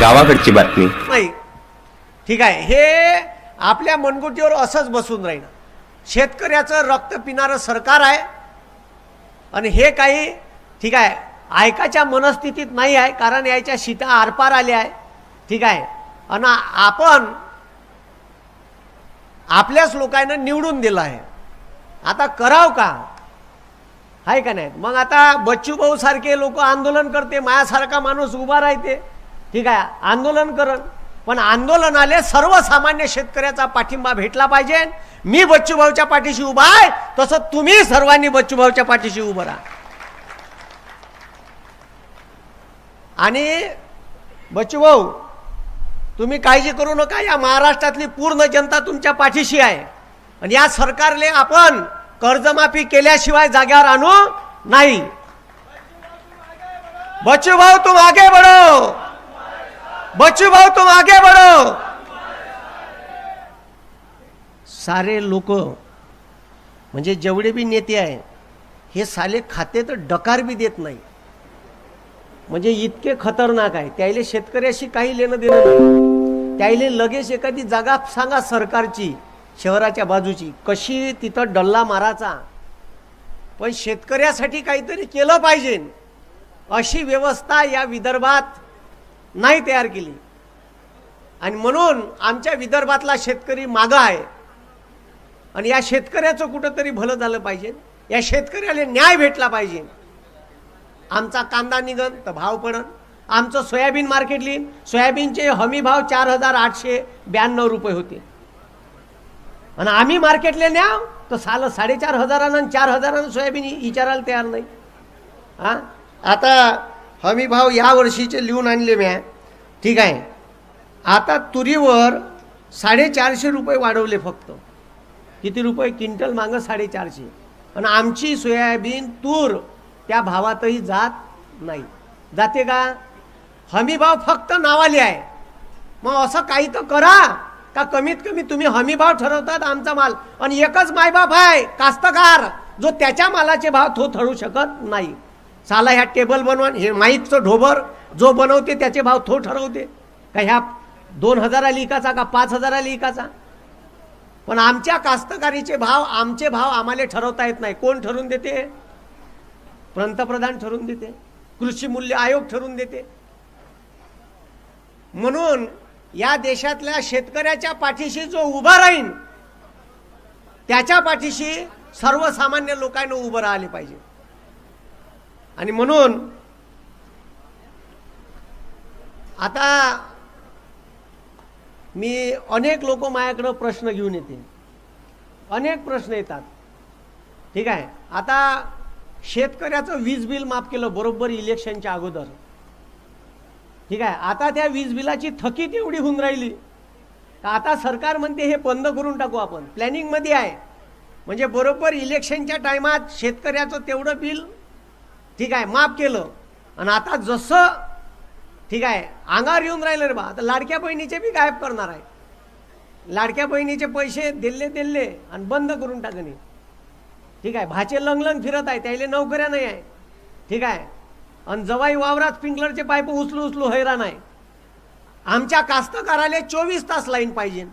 गावाकडची बातमी. नाही. ठीक आहे. हे आपल्या मनगुटीवर असंच बसून राहील शेतकऱ्याचं रक्त पिणारं सरकार आहे. आणि हे काही ठीक आहे ऐकाच्या मनस्थितीत नाही आहे कारण याच्या शीता आरपार आल्या आहे ठीक आहे. आणि आपण आपल्याच लोकांना निवडून दिलं आहे. आता कराव का? आहे का नाही? मग आता बच्चू भाऊ सारखे लोक आंदोलन करते माझ्यासारखा माणूस उभा राहते. ठीक आहे आंदोलन करण पण आंदोलनाले सर्वसामान्य शेतकऱ्याचा पाठिंबा भेटला पाहिजे. मी बच्चू भाऊच्या पाठीशी उभा आहे तसं तुम्ही सर्वांनी बच्चू भाऊच्या पाठीशी उभं राहा. आणि बच्चू भाऊ तुम्ही काळजी करू नका या महाराष्ट्रातली पूर्ण जनता तुमच्या पाठीशी आहे. आणि या सरकारले आपण कर्जमाफी केल्याशिवाय जाग्यावर आणू नाही. बच्चू भाऊ तुम आगे बच्चू भाऊ तुम आगे बढ़ो। सारे लोक म्हणजे जेवढे बी नेते आहे हे साले खाते तर डकार बी देत नाही. म्हणजे इतके खतरनाक आहे. त्याले शेतकऱ्याशी काही लेणं देणं नाही. त्याले लगेच एखादी जागा सांगा सरकारची शहराच्या बाजूची. कशी तिथं डल्ला मारायचा. पण शेतकऱ्यासाठी काहीतरी केलं पाहिजे. अशी व्यवस्था या विदर्भात नाही तयार केली. आणि म्हणून आमच्या विदर्भातला शेतकरी मागं आहे. आणि या शेतकऱ्याचं कुठंतरी भलं झालं पाहिजे. या शेतकऱ्याला न्याय भेटला पाहिजे. आमचा कांदा निघन तर भाव पडन. आमचं सोयाबीन मार्केट लिहिन सोयाबीनचे हमी भाव चार हजार आठशे ब्याण्णव रुपये होते. आणि आम्ही मार्केटला न्याव तर साल साडेचार हजारानं आणि चार हजारानं सोयाबीन विचारायला तयार नाही. हां आता हमी भाव या वर्षीचे लिहून आणले म्या ठीक आहे. आता तुरीवर साडेचारशे रुपये वाढवले फक्त. किती रुपये? क्विंटल मागं साडेचारशे. आणि आमची सोयाबीन तूर त्या भावातही जात नाही. जाते का? हमी भाव फक्त नावाले आहे. मग असं काही तर करा का कमीत कमी तुम्ही हमी भाव ठरवतात आमचा माल? आणि एकच मायबाप आहे कास्तकार जो त्याच्या मालाचे भाव तो ठरू शकत नाही. साला ह्या टेबल बनवून हे माईकचं ढोबर जो बनवते त्याचे भाव तो ठरवते. का ह्या दोन हजारा लिकाचा का पाच हजाराला लिकाचा पण आमच्या कास्तकारीचे भाव आमचे भाव आम्हाला ठरवता येत नाही. कोण ठरवून देते? पंतप्रधान ठरवून देते. कृषी मूल्य आयोग ठरवून देते. म्हणून या देशातल्या शेतकऱ्याच्या पाठीशी जो उभा राहीन त्याच्या पाठीशी सर्वसामान्य लोकांना उभं राहिले पाहिजे. आणि म्हणून आता मी अनेक लोक माझ्याकडं प्रश्न घेऊन येते अनेक प्रश्न येतात. ठीक आहे? आता शेतकऱ्याचं वीज बिल माफ केलं बरोबर इलेक्शनच्या अगोदर. ठीक आहे? आता त्या वीज बिलाची थकीत एवढी होऊन राहिली. आता सरकार म्हणते हे बंद करून टाकू आपण. प्लॅनिंगमध्ये आहे. म्हणजे बरोबर इलेक्शनच्या टायमात शेतकऱ्याचं तेवढं बिल ठीक आहे माफ केलं. आणि आता जसं ठीक आहे अंगावर येऊन राहिलं रे बा आता लाडक्या बहिणीचे बी गायब करणार आहे. लाडक्या बहिणीचे पैसे दिले दिले आणि बंद करून टाकणे. ठीक आहे भाचे लंगलंग फिरत आहे त्याला नोकऱ्या नाही आहे. ठीक आहे आणि जवाई वावरात स्प्रिंकलरचे पाईप उचलू उचलू हैराण आहे. आमच्या कास्तकाराले चोवीस तास लाईन पाहिजे.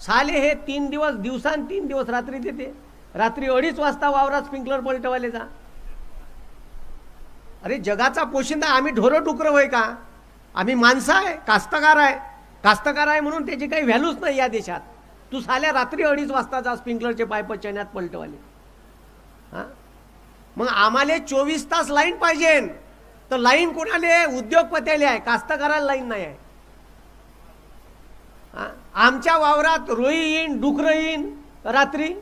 साले हे तीन दिवस दिवसान तीन दिवस रात्री देते. रात्री अडीच वाजता वावरात स्प्रिंकलर पलटवाले जा. अरे जगाचा पोशिंदा आम्ही ढोरं डुकरं होय का? आम्ही माणसं आहे कास्तकार आहे. कास्तकार आहे म्हणून त्याची काही व्हॅल्यूच नाही या देशात. तू साल्या रात्री अडीच वाजताचा स्प्रिंकलरचे पाईप चण्यात पलटवाले. हां? मग आम्हाला चोवीस तास लाईन पाहिजे. तर लाईन कोणाले? उद्योगपत्याले आहे. कास्तकाराला लाईन नाही आहे. आमच्या वावरात रोई येईन डुकरं येईन रात्री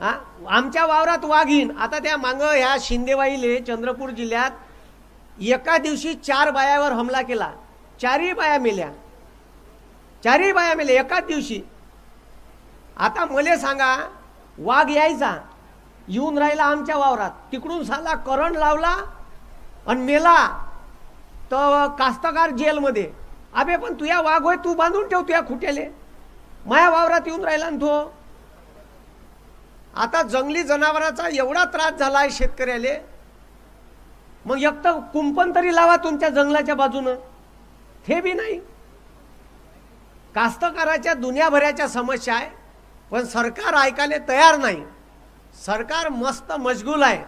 हा? आमच्या वावरात वाघ येईन आता त्या मागं ह्या शिंदेवाईले चंद्रपूर जिल्ह्यात एका दिवशी चार बायावर हमला केला. चारही बाया मेल्या. चारही बाया मेल्या एकाच दिवशी. आता मले सांगा वाघ यायचा येऊन राहिला आमच्या वावरात. तिकडून साला करंट लावला आणि मेला तर कास्तकार जेलमध्ये. अबे पण तुया वाघ होय तू बांधून ठेव तुया खुट्याले. माया वावरात येऊन राहिला ना तो. आता जंगली जनावराचा एवढा त्रास झाला आहे शेतकऱ्याले. मग एक तर कुंपण तरी लावा तुमच्या जंगलाच्या बाजूनं. हे बी नाही. कास्तकाराच्या दुनियाभराच्या समस्या आहे पण सरकार ऐकायला तयार नाही. सरकार मस्त मशगूल आहे.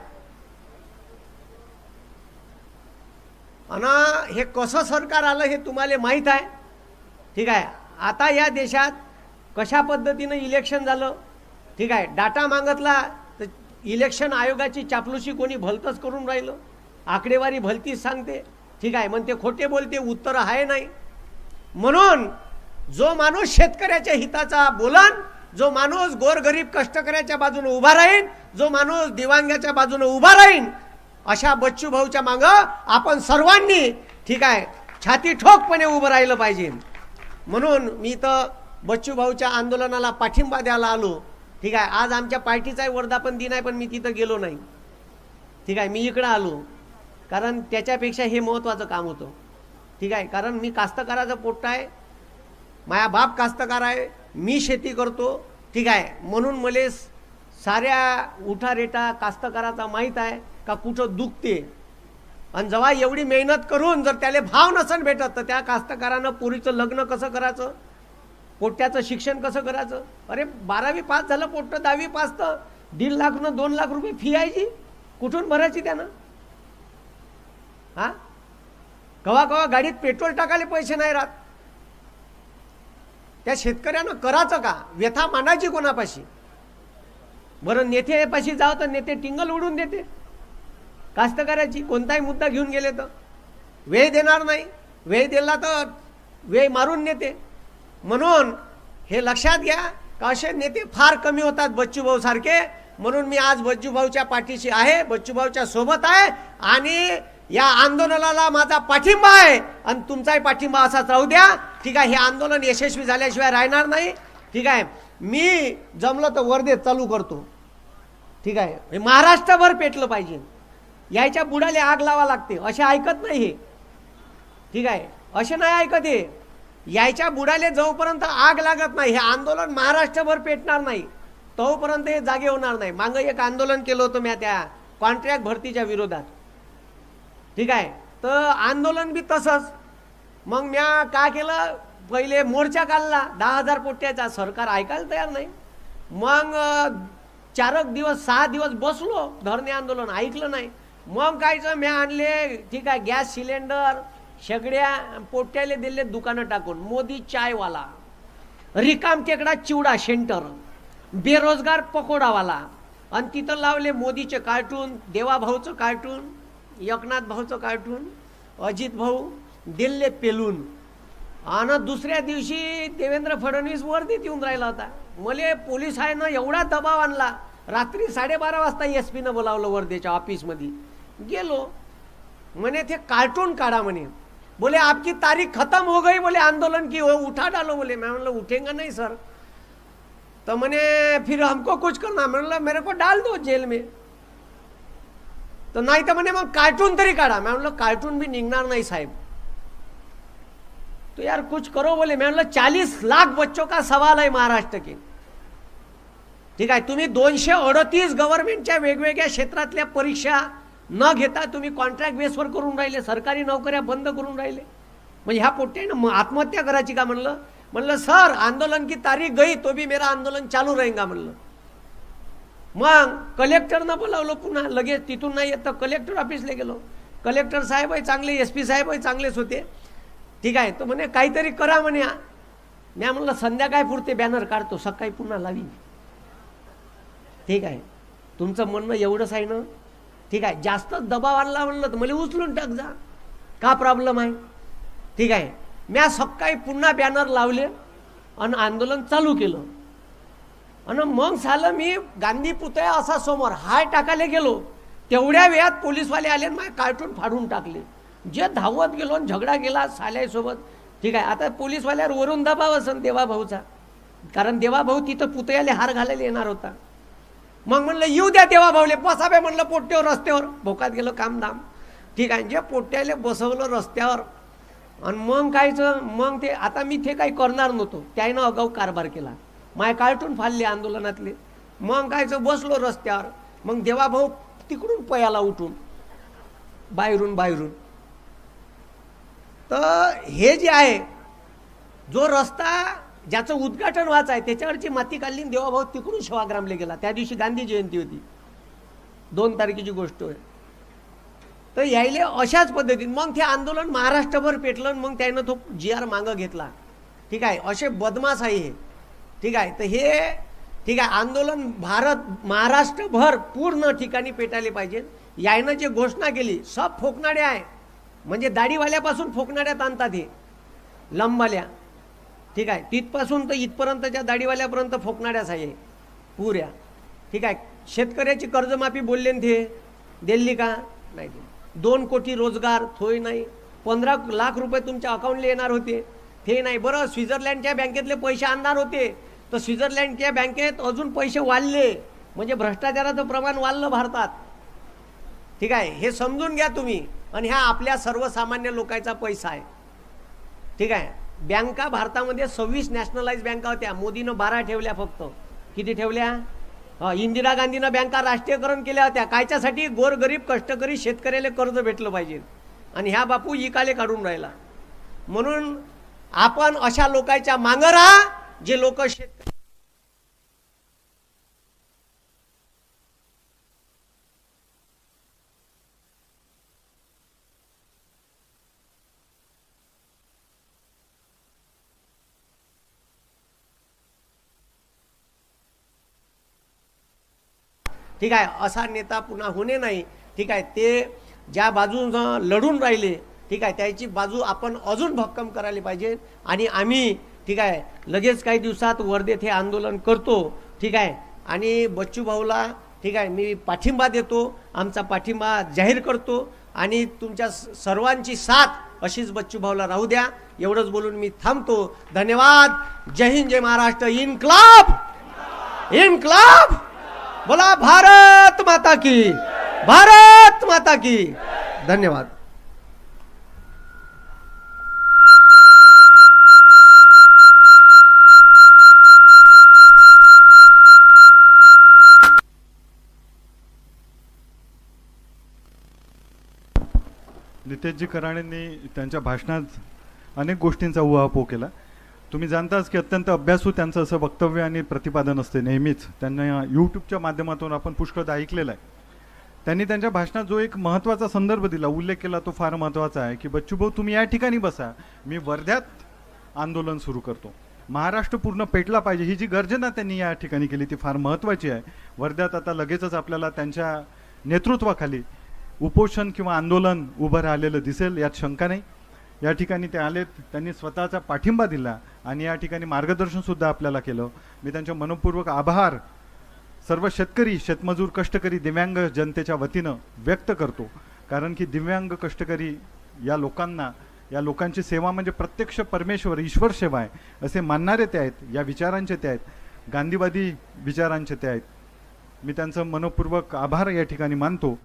आणि हे कसं सरकार आलं हे तुम्हाला माहीत आहे. ठीक आहे. आता या देशात कशा पद्धतीनं इलेक्शन झालं? ठीक आहे डाटा मागतला तर इलेक्शन आयोगाची चापलूशी कोणी भलतंच करून राहिलं? आकडेवारी भलतीच सांगते. ठीक आहे मग ते खोटे बोलते उत्तर आहे नाही. म्हणून जो माणूस शेतकऱ्याच्या हिताचा बोलन जो माणूस गोरगरीब कष्टकऱ्याच्या बाजूने उभा राहीन जो माणूस दिवांग्याच्या बाजूने उभा राहीन अशा बच्चू भाऊच्या मागं आपण सर्वांनी ठीक आहे छाती ठोकपणे उभं राहिलं पाहिजे. म्हणून मी तर बच्चू भाऊच्या आंदोलनाला पाठिंबा द्यायला आलो. ठीक आहे आज आमच्या पार्टीचाही वर्धापन दिन आहे पण मी तिथं गेलो नाही. ठीक आहे मी इकडं आलो. कारण त्याच्यापेक्षा हे महत्त्वाचं काम होतं. ठीक आहे कारण मी कास्तकाराचं पोट्ट आहे. माया बाप कास्तकार आहे. मी शेती करतो. ठीक आहे म्हणून मले स- साऱ्या उठारेटा कास्तकाराचा माहीत आहे का कुठं दुखते. आणि जेव्हा एवढी मेहनत करून जर त्याला भाव नसन भेटत तर त्या कास्तकारानं पुरीचं लग्न कसं करायचं? पोट्याचं शिक्षण कसं करायचं? अरे बारावी पास झालं पोट्ट दहावी पास तर दीड लाख न दोन लाख रुपये फी आहे जी. कुठून भरायची त्यानं? हा? कवा कवा गाडीत पेट्रोल टाकायला पैसे नाही राहत. त्या शेतकऱ्यानं करायचं का? व्यथा मांडायची कोणापाशी? बरं नेत्यापाशी जाव तर नेते टिंगल उडून देते. कास्तकाराची कोणताही मुद्दा घेऊन गेले तर. वेळ देणार नाही. वेळ दिला तर वेळ मारून नेते. म्हणून हे लक्षात घ्या का असे नेते फार कमी होतात बच्चूभाऊ सारखे. म्हणून मी आज बच्चूभाऊच्या पाठीशी आहे बच्चूभाऊच्या सोबत आहे आणि या आंदोलनाला माझा पाठिंबा आहे. आणि तुमचाही पाठिंबा असाच राहू द्या. ठीक आहे हे आंदोलन यशस्वी झाल्याशिवाय राहणार नाही. ठीक आहे मी जमलं तर वर्धेत चालू करतो. ठीक आहे हे महाराष्ट्रभर पेटलं पाहिजे. यायच्या बुडाले आग लावा लागते. असे ऐकत नाही हे. ठीक आहे असे नाही ऐकत हे. यायच्या बुडाले जोपर्यंत आग लागत नाही हे आंदोलन महाराष्ट्रभर पेटणार नाही तोपर्यंत हे जागे होणार नाही. मागं एक आंदोलन केलं होतं मी त्या कॉन्ट्रॅक्ट भरतीच्या विरोधात. ठीक आहे? तर आंदोलन बी तसंच. मग म्या का केलं? पहिले मोर्चा काढला दहा हजार पोट्याचा. सरकार ऐकायला तयार नाही. मग चारक दिवस सहा दिवस बसलो धरणे आंदोलन ऐकलं नाही. मग कायचं म्या आणले ठीक आहे गॅस सिलेंडर सगळ्या पोट्याले दिले दुकानं टाकून. मोदी चायवाला. रिकाम टेकडा चिवडा सेंटर. बेरोजगार पकोडावाला. आणि तिथं लावले मोदीचे कार्टून देवाभाऊचं कार्टून एकनाथ भाऊचं कार्टून अजित भाऊ दिल्ले पेलून. आणि दुसऱ्या दिवशी देवेंद्र फडणवीस वर्दीत येऊन राहिला होता. मले पोलीस आहे ना एवढा दबाव आणला. रात्री साडेबारा वाजता एस पीनं बोलावलं वर्धेच्या ऑफिसमध्ये गेलो. म्हणे ते कार्टून काढा म्हणे. बोले आपकी तारीख खत्म हो गई बोले आंदोलन की हो उठा डालो बोले। मैं मतलब उठेंगे नहीं सर। तो मैंने फिर हमको कुछ करना मैं मेरे को डाल दो जेल में। तर नाही तर म्हणे मग कार्टून तरी काढा। मैं म्हणलं कार्टून भी निघणार नाही साहेब। तो यार कुछ करो बोले। मैं म्हणलं चालीस लाख बच्चों का सवाल है महाराष्ट्र के। ठीक आहे तुम्ही दोनशे अडतीस गव्हर्नमेंटच्या वेगवेगळ्या क्षेत्रातल्या परीक्षा न घेता तुम्ही कॉन्ट्रॅक्ट बेसवर करून राहिले सरकारी नोकऱ्या बंद करून राहिले. म्हणजे ह्या पोट्यानं म- आत्महत्या करायची का म्हणलं? म्हणलं सर आंदोलन की तारीख गई तो भी मेरा आंदोलन चालू रहेगा म्हणलं. मग कलेक्टरनं बोलावलं पुन्हा लगेच तिथून नाही येत तर कलेक्टर ऑफिसला गेलो. कलेक्टर साहेब आहे चांगले एस पी साहेब चांगलेच होते. ठीक आहे तो म्हणे काहीतरी करा म्हणे. मी म्हणलं संध्याकाळ पुरते बॅनर काढतो सकाळी पुन्हा लावीन. ठीक आहे तुमचं म्हणणं एवढंच आहे ना? ठीक आहे जास्त दबाव आणला म्हणलं तर मला उचलून टाक जा. का प्रॉब्लेम आहे? ठीक आहे म्या सकाळी पुन्हा बॅनर लावले आणि आंदोलन चालू केलं. आणि मग झालं मी गांधी पुतळ्या असा समोर हाय टाकायला गेलो. तेवढ्या वेळात पोलीसवाले आले आणि माझे कार्टून फाडून टाकले. जे धावत गेलो आणि झगडा गेला साल्यासोबत. ठीक आहे आता पोलीसवाल्यावर वरून दबाव असन देवाभाऊचा. कारण देवाभाऊ तिथं पुतळ्याला हार घालायला येणार होता. मग म्हणलं येऊ द्या देवाभाऊले बसावे म्हणलं पोट्ट्यावर रस्त्यावर. भोकात गेलं कामधाम. ठीक आहे जे पोट्ट्याले बसवलं रस्त्यावर. आणि मग कायचं मग ते आता मी ते काही करणार नव्हतो. त्यानं अगाऊ कारभार केला. माय कार्टून फाडले आंदोलनातले. मग कायचं बसलो रस्त्यावर. मग देवाभाऊ तिकडून पयाला उठून बाहेरून बाहेरून. तर हे जे आहे जो रस्ता ज्याचं उद्घाटन व्हायचं आहे त्याच्यावरची माती काढली देवाभाऊ तिकडून सेवाग्रामला गेला. त्या दिवशी गांधी जयंती होती. दोन तारखेची गोष्ट आहे तर यायले अशाच पद्धतीने. मग ते आंदोलन महाराष्ट्रभर पेटलं मग त्यानं तो जी आर मागं घेतला. ठीक आहे? असे बदमाश आहे हे. ठीक आहे? तर हे ठीक आहे आंदोलन भारत महाराष्ट्रभर पूर्ण ठिकाणी पेटायले पाहिजे. यायनं जे घोषणा केली सब फोकणाडे आहे. म्हणजे दाढीवाल्यापासून फोकणाड्यात आणतात हे. लंबाल्या. ठीक आहे तिथपासून तर इथपर्यंतच्या दाढीवाल्यापर्यंत फोकणाऱ्याच आहे पुऱ्या. ठीक आहे शेतकऱ्याची कर्जमाफी बोलले ते. दिली का? नाही दिली दोन कोटी रोजगार थोय नाही. पंधरा लाख रुपये तुमच्या अकाउंटला येणार होते. ते नाही. बरं स्वित्झर्लंडच्या बँकेतले पैसे आणणार होते. तर स्वित्झर्लंडच्या बँकेत अजून पैसे वाढले. म्हणजे भ्रष्टाचाराचं प्रमाण वाढलं भारतात. ठीक आहे हे समजून घ्या तुम्ही. आणि ह्या आपल्या सर्वसामान्य लोकांचा पैसा आहे. ठीक आहे. बँका भारतामध्ये सव्वीस नॅशनलाइज बँका होत्या. मोदीनं बारा ठेवल्या फक्त. किती ठेवल्या? इंदिरा गांधीनं बँका राष्ट्रीयकरण केल्या होत्या. कायच्यासाठी गोरगरीब कष्टकरी शेतकऱ्याला कर्ज भेटलं पाहिजे. आणि ह्या बापू इकाले काढून राहिला. म्हणून आपण अशा लोकांच्या मागं राहा जे लोक शेत ठीक आहे असा नेता पुन्हा होणे नाही. ठीक आहे ते ज्या बाजून लढून राहिले ठीक आहे त्याची बाजू आपण अजून भक्कम करायला पाहिजे. आणि आम्ही ठीक आहे लगेच काही दिवसात वर्धेत हे आंदोलन करतो ठीक आहे. आणि बच्चू भाऊला ठीक आहे मी पाठिंबा देतो आमचा पाठिंबा जाहीर करतो. आणि तुमच्या सर्वांची साथ अशीच बच्चू भाऊला राहू द्या. एवढंच बोलून मी थांबतो. धन्यवाद. जय हिंद जय महाराष्ट्र. इनक्लाब! इन्क्लाब! बोला भारत माता की। भारत माता की। धन्यवाद। नितेशजी कराणेंनी त्यांच्या भाषणात अनेक गोष्टींचा उहापोह केला. तुम्ही जाणताच की अत्यंत अभ्यासू हो त्यांचं असं वक्तव्य आणि प्रतिपादन असते नेहमीच. त्यांना यूट्यूबच्या माध्यमातून आपण पुष्कळदा ऐकलेलं आहे. त्यांनी त्यांच्या भाषणात जो एक महत्त्वाचा संदर्भ दिला उल्लेख केला तो फार महत्त्वाचा आहे की बच्चूभाऊ तुम्ही या ठिकाणी बसा. मी वर्ध्यात आंदोलन सुरू करतो. महाराष्ट्र पूर्ण पेटला पाहिजे. ही जी गर्जना त्यांनी या ठिकाणी केली ती फार महत्त्वाची आहे. वर्ध्यात आता लगेचच आपल्याला त्यांच्या नेतृत्वाखाली उपोषण किंवा आंदोलन उभं राहिलेलं दिसेल यात शंका नाही. या ठिकाणी ते आलेत त्यांनी स्वतःचा पाठिंबा दिला आणि या ठिकाणी मार्गदर्शनसुद्धा आपल्याला केलं. मी त्यांच्या मनपूर्वक आभार. सर्व शेतकरी शेतमजूर कष्टकरी दिव्यांग जनतेच्या वतीनं व्यक्त करतो. कारण की दिव्यांग कष्टकरी या लोकांना या लोकांची सेवा म्हणजे प्रत्यक्ष परमेश्वर ईश्वर सेवा आहे. असे मानणारे ते आहेत या विचारांचे ते आहेत गांधीवादी विचारांचे ते आहेत. मी त्यांचं मनपूर्वक आभार या ठिकाणी मानतो.